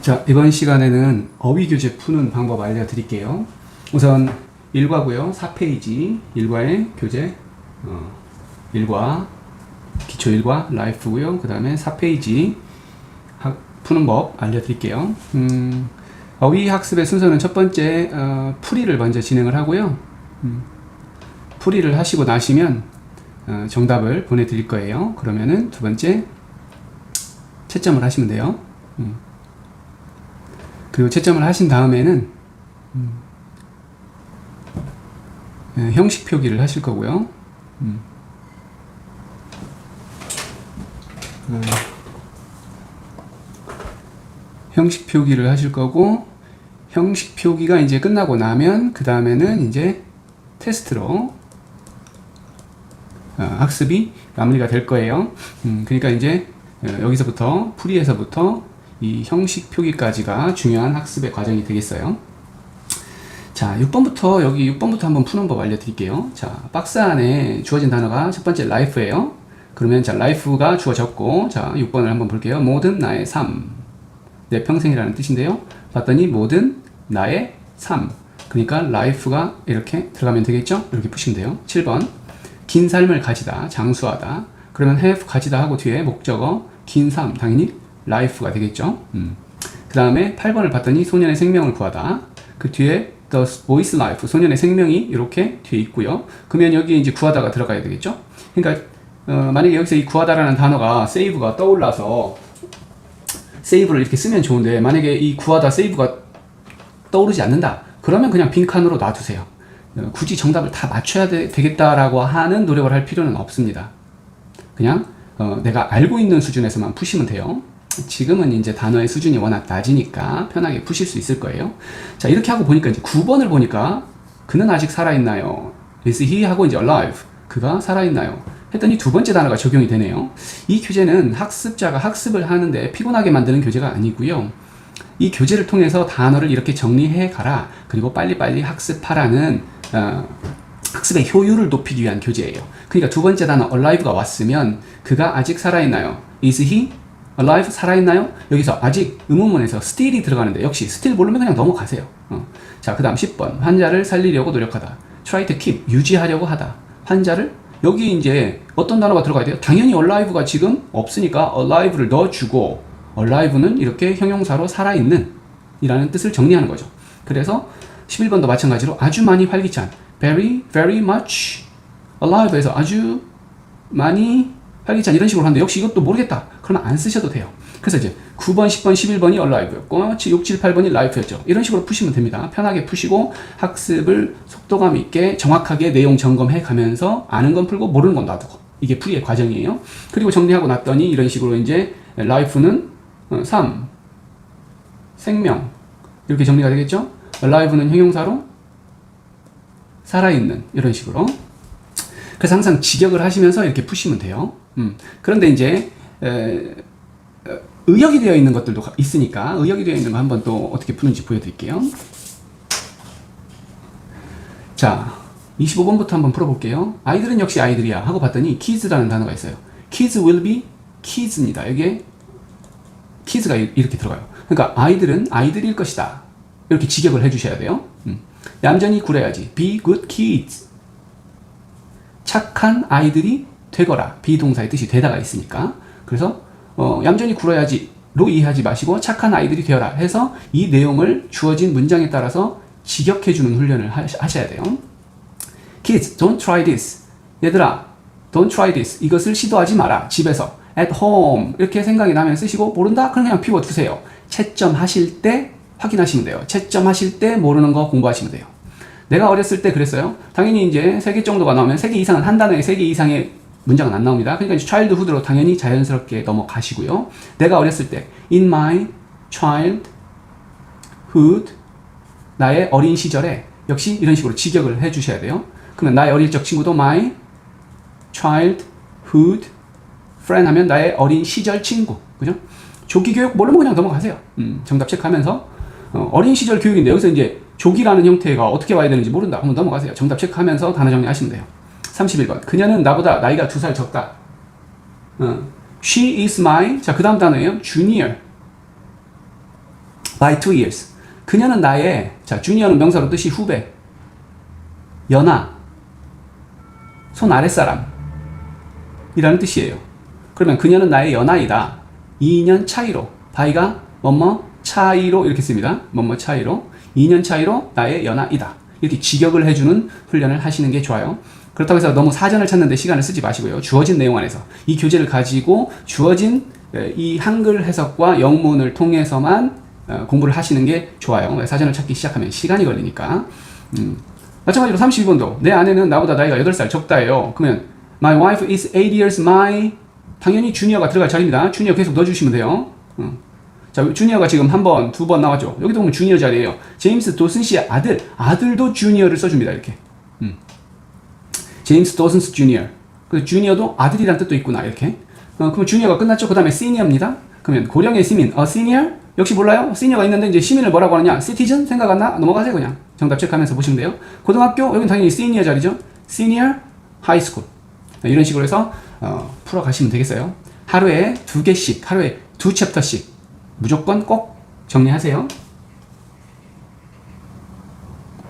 자, 이번 시간에는 어휘 교재 푸는 방법 알려드릴게요. 우선 1과고요. 4페이지 1과의 교재 어, 1과 기초 1과 라이프고요. 그 다음에 4페이지 학, 푸는 법 알려드릴게요. 음, 어휘 학습의 순서는 첫 번째 어, 풀이를 먼저 진행을 하고요. 음, 풀이를 하시고 나시면 어, 정답을 보내드릴 거예요. 그러면은 두 번째 채점을 하시면 돼요. 음. 그리고 채점을 하신 다음에는 음, 예, 형식 표기를 하실 거고요. 음. 음, 형식 표기를 하실 거고 형식 표기가 이제 끝나고 나면 그 다음에는 이제 테스트로 어, 학습이 마무리가 될 거예요. 음, 그러니까 이제 어, 여기서부터 풀이에서부터 이 형식 표기까지가 중요한 학습의 과정이 되겠어요. 자, 6번부터 여기 6번부터 한번 푸는 법 알려드릴게요. 자, 박스 안에 주어진 단어가 첫 번째 life예요. 그러면 자, life가 주어졌고, 자, 6번을 한번 볼게요. 모든 나의 삶. 내 평생이라는 뜻인데요. 봤더니 모든 나의 삶. 그러니까 life가 이렇게 들어가면 되겠죠? 이렇게 푸시면 돼요. 7번. 긴 삶을 가지다, 장수하다. 그러면 have 가지다 하고 뒤에 목적어 긴 삶, 당연히 life가 되겠죠. 음. 그 다음에 8번을 봤더니 소년의 생명을 구하다. 그 뒤에 the boy's life, 소년의 생명이 이렇게 뒤에 있고요. 그러면 여기 이제 구하다가 들어가야 되겠죠. 그러니까 어, 만약에 여기서 이 구하다라는 단어가 save가 떠올라서 save를 이렇게 쓰면 좋은데 만약에 이 구하다 save가 떠오르지 않는다. 그러면 그냥 빈칸으로 놔두세요. 어, 굳이 정답을 다 맞춰야 되, 되겠다라고 하는 노력을 할 필요는 없습니다. 그냥 어, 내가 알고 있는 수준에서만 푸시면 돼요. 지금은 이제 단어의 수준이 워낙 낮으니까 편하게 푸실 수 있을 거예요. 자, 이렇게 하고 보니까 이제 9번을 보니까 그는 아직 살아있나요? Is he 하고 이제 alive. 그가 살아있나요? 했더니 두 번째 단어가 적용이 되네요. 이 교재는 학습자가 학습을 하는데 피곤하게 만드는 교재가 아니고요. 이 교재를 통해서 단어를 이렇게 정리해 가라. 그리고 빨리빨리 학습하라는 어, 학습의 효율을 높이기 위한 교재예요. 그러니까 두 번째 단어 alive가 왔으면 그가 아직 살아있나요? Is he alive 살아있나요? 여기서 아직 의문문에서 still이 들어가는데 역시 still 모르면 그냥 넘어가세요. 어. 자, 그 다음 10번. 환자를 살리려고 노력하다. try to keep. 유지하려고 하다. 환자를 여기 이제 어떤 단어가 들어가야 돼요? 당연히 alive가 지금 없으니까 alive를 넣어주고 alive는 이렇게 형용사로 살아있는 이라는 뜻을 정리하는 거죠. 그래서 11번도 마찬가지로 아주 많이 활기찬 very very much alive에서 아주 많이 활기찬 이런 식으로 하는데 역시 이것도 모르겠다. 그러면 안 쓰셔도 돼요. 그래서 이제 9번, 10번, 11번이 alive였고 6, 7, 8번이 life였죠. 이런 식으로 푸시면 됩니다. 편하게 푸시고 학습을 속도감 있게 정확하게 내용 점검해 가면서 아는 건 풀고 모르는 건 놔두고 이게 풀이의 과정이에요. 그리고 정리하고 났더니 이런 식으로 이제 life는 어, 삶, 생명 이렇게 정리가 되겠죠. alive는 형용사로 살아있는 이런 식으로 그래서 항상 직역을 하시면서 이렇게 푸시면 돼요. 음. 그런데 이제 의역이 되어 있는 것들도 가- 있으니까 의역이 되어 있는 거 한번 또 어떻게 푸는지 보여드릴게요. 자, 25번부터 한번 풀어볼게요. 아이들은 역시 아이들이야 하고 봤더니 kids라는 단어가 있어요. kids will be kids입니다. 여기에 kids가 이- 이렇게 들어가요. 그러니까 아이들은 아이들일 것이다. 이렇게 직역을 해주셔야 돼요. 음. 얌전히 굴어야지. be good kids. 착한 아이들이 되거라. 비동사의 뜻이 되다가 있으니까. 그래서 어, 얌전히 굴어야지 로 이해하지 마시고 착한 아이들이 되어라 해서 이 내용을 주어진 문장에 따라서 직역해주는 훈련을 하, 하셔야 돼요. Kids, don't try this. 얘들아, don't try this. 이것을 시도하지 마라. 집에서. at home. 이렇게 생각이 나면 쓰시고 모른다? 그럼 그냥 비워두세요. 채점하실 때 확인하시면 돼요. 채점하실 때 모르는 거 공부하시면 돼요. 내가 어렸을 때 그랬어요. 당연히 이제 3개 정도가 나오면 3개 이상은 한 단어에 3개 이상의 문장은 안 나옵니다. 그러니까 이제 childhood로 당연히 자연스럽게 넘어가시고요. 내가 어렸을 때 in my childhood 나의 어린 시절에 역시 이런 식으로 직역을 해 주셔야 돼요. 그러면 나의 어릴 적 친구도 my childhood friend 하면 나의 어린 시절 친구. 그죠? 조기 교육 모르면 그냥 넘어가세요. 음, 정답 체크하면서 어, 어린 시절 교육인데 여기서 이제 조기라는 형태가 어떻게 와야 되는지 모른다. 한번 넘어가세요. 정답 체크하면서 단어 정리하시면 돼요. 31번. 그녀는 나보다 나이가 두 살 적다. 어. She is my 자, 그 다음 단어예요. junior. by two years. 그녀는 나의 자 주니어는 명사로 뜻이 후배, 연하, 손 아랫사람 이라는 뜻이에요. 그러면 그녀는 나의 연하이다. 2년 차이로 by가 뭐뭐 차이로 이렇게 씁니다. 뭐뭐 차이로 2년 차이로 나의 연하이다. 이렇게 직역을 해주는 훈련을 하시는 게 좋아요. 그렇다고 해서 너무 사전을 찾는데 시간을 쓰지 마시고요. 주어진 내용 안에서 이 교재를 가지고 주어진 에, 이 한글 해석과 영문을 통해서만 어, 공부를 하시는 게 좋아요. 사전을 찾기 시작하면 시간이 걸리니까. 음. 마찬가지로 32번도 내 아내는 나보다 나이가 8살 적다예요. 그러면 my wife is 8 years my 당연히 주니어가 들어갈 자리입니다. 주니어 계속 넣어주시면 돼요. 음. 자, 주니어가 지금 한 번, 두 번 나왔죠. 여기도 보면 주니어 자리예요. 제임스 도슨 씨의 아들, 아들도 주니어를 써줍니다. 이렇게. 음. 제임스 도슨스 주니어. 그 주니어도 아들이란 뜻도 있구나. 이렇게. 어, 그럼 주니어가 끝났죠. 그 다음에 시니어입니다. 그러면 고령의 시민, 어, 시니어? 역시 몰라요? 시니어가 있는데 이제 시민을 뭐라고 하느냐? 시티즌 생각 안 나? 넘어가세요 그냥. 정답 체크하면서 보시면 돼요. 고등학교 여기는 당연히 시니어 자리죠. 시니어 하이스쿨. 이런 식으로 해서 어, 풀어 가시면 되겠어요. 하루에 두 개씩, 하루에 두 챕터씩 무조건 꼭 정리하세요.